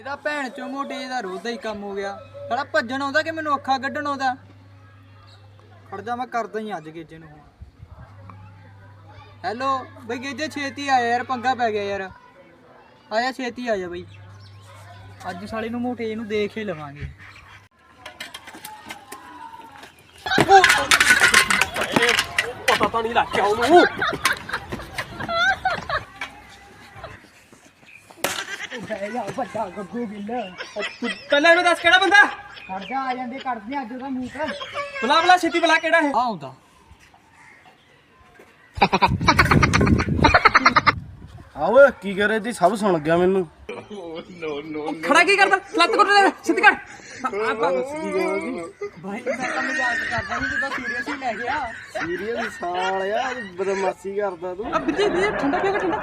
ਇਹਦਾ ਭੈਣ ਚੋਂ ਮੋਟੇ ਦਾ ਰੋਜ਼ ਹੀ ਕੰਮ ਹੋ ਗਿਆ। ਸਾਲਾ ਭੱਜਣ ਆਉਂਦਾ ਕਿ ਮੈਨੂੰ ਅੱਖਾਂ ਕੱਢਣ ਆਉਂਦਾ? ਖੜ ਮੈਂ ਕਰਦਾ ਹੀ ਅੱਜ ਗੇਜੇ ਨੂੰ ਹੈਲੋ ਬਈ ਗੇਜੇ, ਛੇਤੀ ਆਇਆ ਯਾਰ, ਪੰਗਾ ਪੈ ਗਿਆ ਯਾਰ। ਆਇਆ ਛੇਤੀ ਆ ਜਾ ਬਈ। ਅੱਜ ਸਾਲੇ ਨੂੰ ਮੋਟੇ ਨੂੰ ਦੇਖ ਹੀ ਲਵਾਂਗੇ। ਪਤਾ ਤਾਂ ਨਹੀਂ ਲੱਗਿਆ ਉਹਨੂੰ। ਜਾ ਵੱਡਾ ਗੱਗੂ ਗਿੱਲ। ਤੂੰ ਪਹਿਲਾਂ ਇਹਨੂੰ ਦੱਸ ਕਿਹੜਾ ਬੰਦਾ? ਖੜ ਜਾ ਆ ਜਾਂਦੇ ਕੱਢਦੇ ਅੱਜ ਉਹਦਾ ਮੂੰਹ ਤੇ। ਬੁਲਾ ਬੁਲਾ ਛੇਤੀ ਬੁਲਾ ਕਿਹੜਾ ਹੈ ਆਉਂਦਾ ਆਓ ਕੀ ਕਰੇ ਜੀ? ਸਭ ਸੁਣ ਗਿਆ ਮੈਨੂੰ। ਖੜਾ ਕੀ ਕਰਦਾ? ਲੱਤ ਕੁੱਟ ਲੈ ਛੇਤੀ ਕਰ। ਭਾਈ ਮੈਂ ਤਾਂ ਮਜ਼ਾਕ ਕਰਦਾ ਨਹੀਂ ਤੂੰ ਤਾਂ ਸੀਰੀਅਸ ਹੀ ਲੈ ਗਿਆ। ਸੀਰੀਅਸ ਸਾਲ ਆ ਬਦਮਾਸ਼ੀ ਕਰਦਾ ਤੂੰ। ਆ ਬਿੱਜੀ ਬਿੱਜੀ ਠੰਡਾ ਕਰ ਠੰਡਾ।